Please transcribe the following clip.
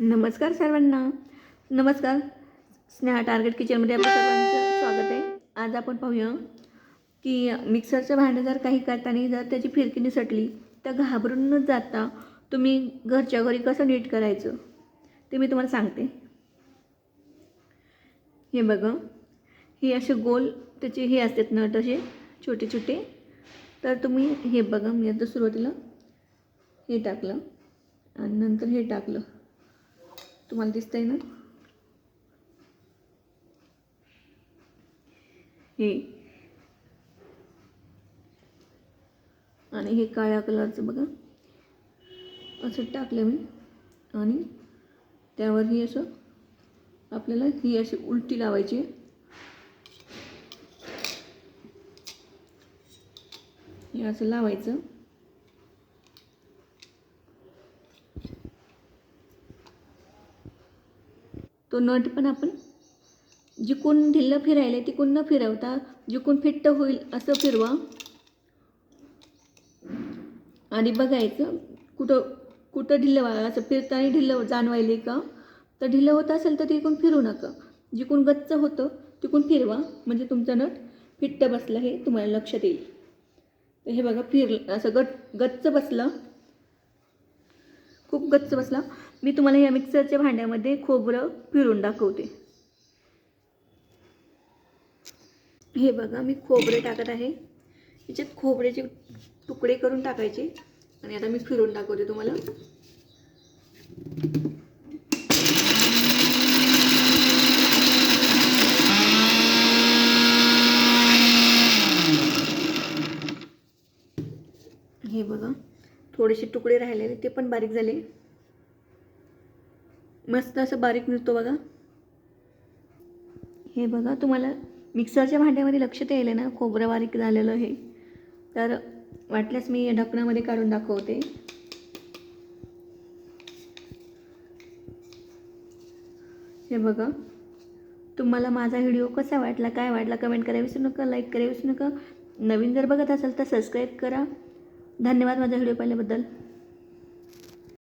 नमस्कार सर्वांना. नमस्कार. स्नेहा टार्गेट किचनमध्ये आपलं सर्वांचं स्वागत आहे. आज आपण पाहूया की मिक्सरचं भांडं जर काही करताना जर त्याची फिरकी निसटली तर घाबरून न जाता तुम्ही घरच्या घरी कसं नीट करायचं ते मी तुम्हाला सांगते. हे बघा. हे असे गोल त्याचे हे असतात नट असे छोटे छोटे. तर तुम्ही हे बघा मी आता सुरुवातीला हे टाकलं आणि नंतर हे टाकलं. तुम्हाला दिसतंय ना? हे. आणि हे काळ्या कलरचं बघा. असं टाकलं मी. आणि त्यावर ही असं आपल्याला ही अशी उलटी लावायची हे असं लावायचं. तो नट पण आपण जिकून ढिल्लं फिरायला तिकून न फिरवता जिकून फिट्ट होईल असं फिरवा. आणि बघायचं कुठं कुठं ढिल्लं व्हा असं फिरताना ढिल्लं जाणवायले का? तर ढिल्लं होत असेल तर तिकून फिरू नका. जिकून गच्च होतं तिकून फिरवा. म्हणजे तुमचं नट फिट्ट बसलं हे तुम्हाला लक्षात येईल. तर हे बघा फिरलं असं गट गच्च बसलं. खूप गच्च बसला. मी तुम्हाला या मिक्सरच्या भांड्यामध्ये खोबरं फिरून दाखवते. हे बघा मी खोबरे टाकत आहे. याच्यात खोबऱ्याचे तुकडे करून टाकायचे आणि आता मी फिरून दाखवते तुम्हाला. हे बघा. थोडेसे तुकडे राहिलेले ते पण बारीक झाले. मस्त असं बारीक निघतो बघा. हे बघा तुम्हाला मिक्सरच्या भांड्यामध्ये लक्ष ते आहे ना खोबरं बारीक झालेलं हे. तर वाटल्यास मी या ढकणामध्ये काढून दाखवते. हे बघा तुम्हाला माझा व्हिडिओ कसा वाटला काय वाटला कमेंट करा विसरू नका लाईक करा विसरू नका. नवीन जर बघत असाल तर सबस्क्राईब करा. धन्यवाद माझा व्हिडिओ पाहिल्याबद्दल.